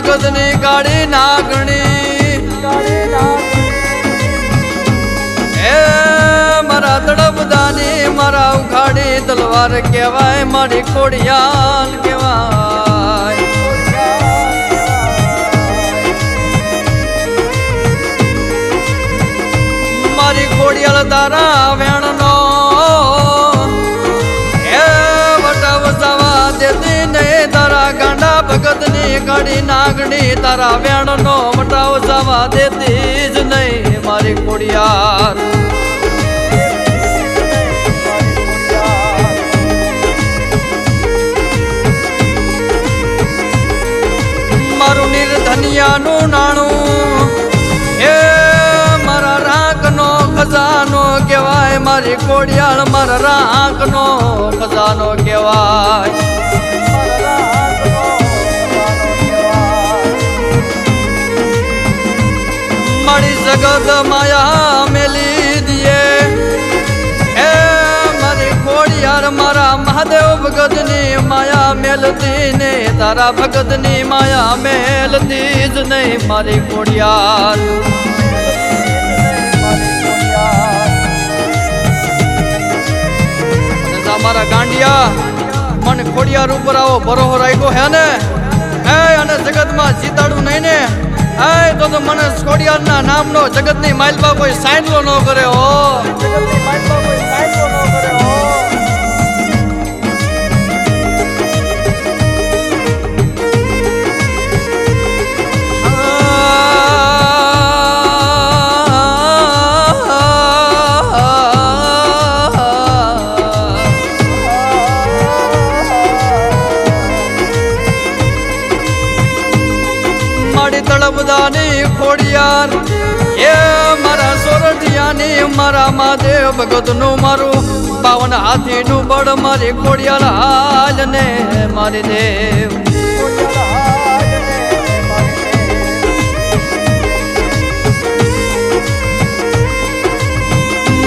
ભગતની ગાડી નાગણી એ મારા તડપદાની મારા ઉઘાડી તલવાર કહેવાય મારી ખોડિયાલ કહેવાય. મારી ખોડિયાલ તારા ગાંડા ભગતની કાઢી નાગણી તારા વેણનો મટાવ જવા દેતી જ નહીં. મારી કોડિયાર મારું નિર્ધનિયાનું નાણું હે મારા રાંકનો ખજાનો કહેવાય. મારી કોડિયાળ મારા રાંકનો ખજાનો કહેવાય. જગત માયા મેલી દીએ. હે મારી ખોડિયાર મારા મહાદેવ ભગતની માયા મેલતી ને તારા ભગતની માયા મેલતી જ નહીં, મારી ખોડિયાર. મારા ગાંડિયા, મને ખોડિયાર ઉપર આવો ભરોહો રાખ્યો હે ને? હે અને જગતમાં જીતાડું નહીં ને? હે તો તો મને ખોડિયારના નામનો જગતની માઇલબા કોઈ સાઈનલો ન કરે હો. સોરઠિયાની મારા મહાદેવ ભગતનું મારું, બાવન હાથીનું બળ મારી ખોડિયાર હાલ ને મારી દેવ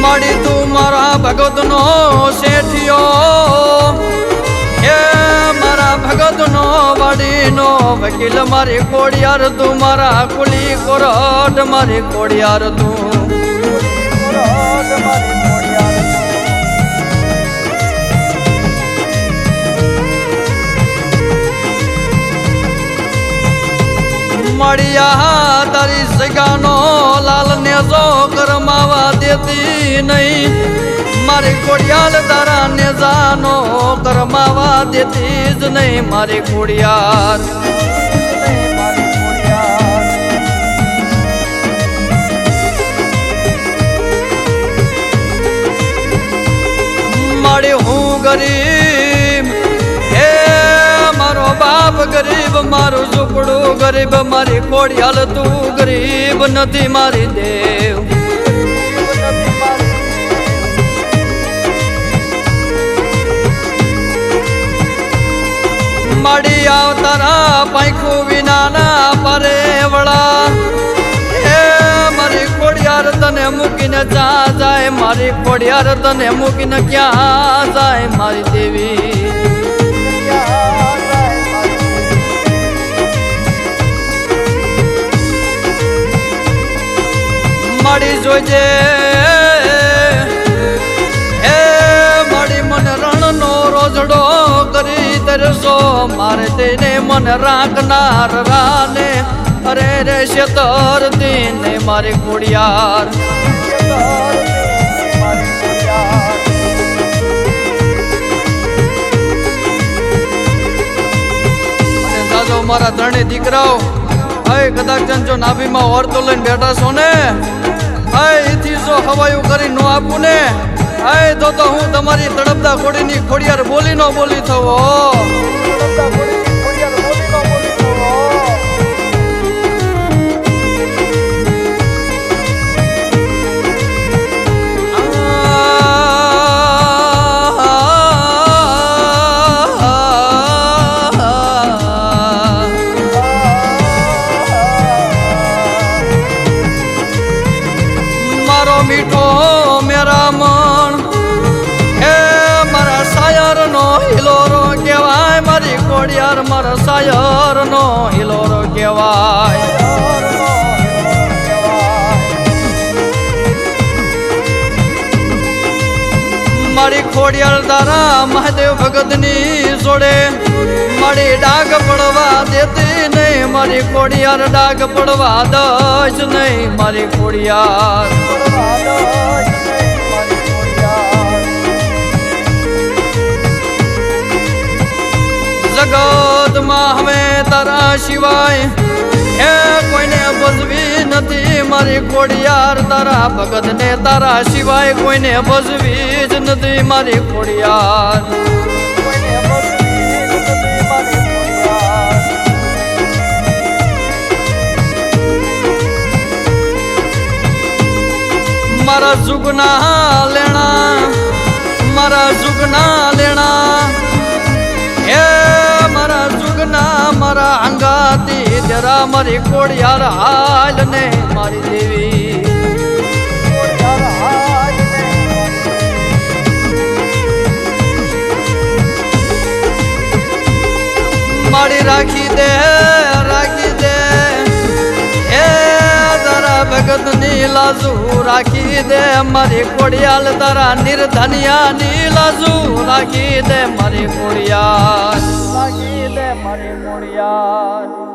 માડી તું મારા ભગતનો શેઠિયો, હે મારા ભગતનો વાડીનો વકીલ મારી કોડિયાર તું, મારા કુલી કોરટ મારી કોડિયાર તું. મળ્યા તારી સગાનો લાલ ને જો કરમાવા દેતી નહીં. મારી કોડિયાલ તારા ને જાનો કરમાવા દેતી જ નહીં. મારી કોડિયાર ગરીબ. હે મારો બાપ ગરીબ, મારું ઝૂંપડું ગરીબ, મારી કોડિયાલ તું ગરીબ નથી મારી દેવ. માડી આવતારા પાંખું વિનાના પરેવળા. તને મૂકીને જા જાય, મારી ખોડિયાર તને મૂકીને ક્યાં જાય? મારી દેવી. માડી જોજે. એ માડી મને રણનો રોજડો કરી તરસો મારે તેને મન રાખનાર રાને અરે રે શેતર દીને મારી કુડિયાર દાદો, મારા ત્રણેય દીકરાઓ હે કદાચ જો નાભીમાં ઓરતો લઈને બેઠા છો ને? હે એથી જો હવાયું કરી નો આપું ને? હે તો તો હું તમારી તડપદા ખોડીની ખોડિયાર બોલી નો બોલી થવો. મીઠો મેરા મણ. એ મારા સાયર નો હિલોરો કહેવાય, મારી કોડિયાર મારા સાયર નો હિલોરો કહેવાય. મારી ખોડિયાર દારા મહાદેવ ભગતની જોડે મારી ડાગ પડવા દેતી નહીં. મારી કોડિયાર ડાગ પડવા દસ નહીં. મારી ખોડિયાર જગતમાં હવે તારા સિવાય એ કોઈને ભજવી નથી. મારી કોડિયાર તારા ભગત ને તારા સિવાય કોઈને ભજવી જ નથી. મારી ખોડિયાર મારા જુગના લેણા, મારા જુગના લેણા. હે મારા જુગના, મારા અંગાતી જરા મારી કોડિયાર હાલ ને મારી દેવી. તારા ભગતની લાજુ રાખી દે મારી કોડિયાલ તારા નિર્ધનિયા ની લાજુ રાખી દે મારી કોડિયાલ રાખી દે મારી કોડિયાલ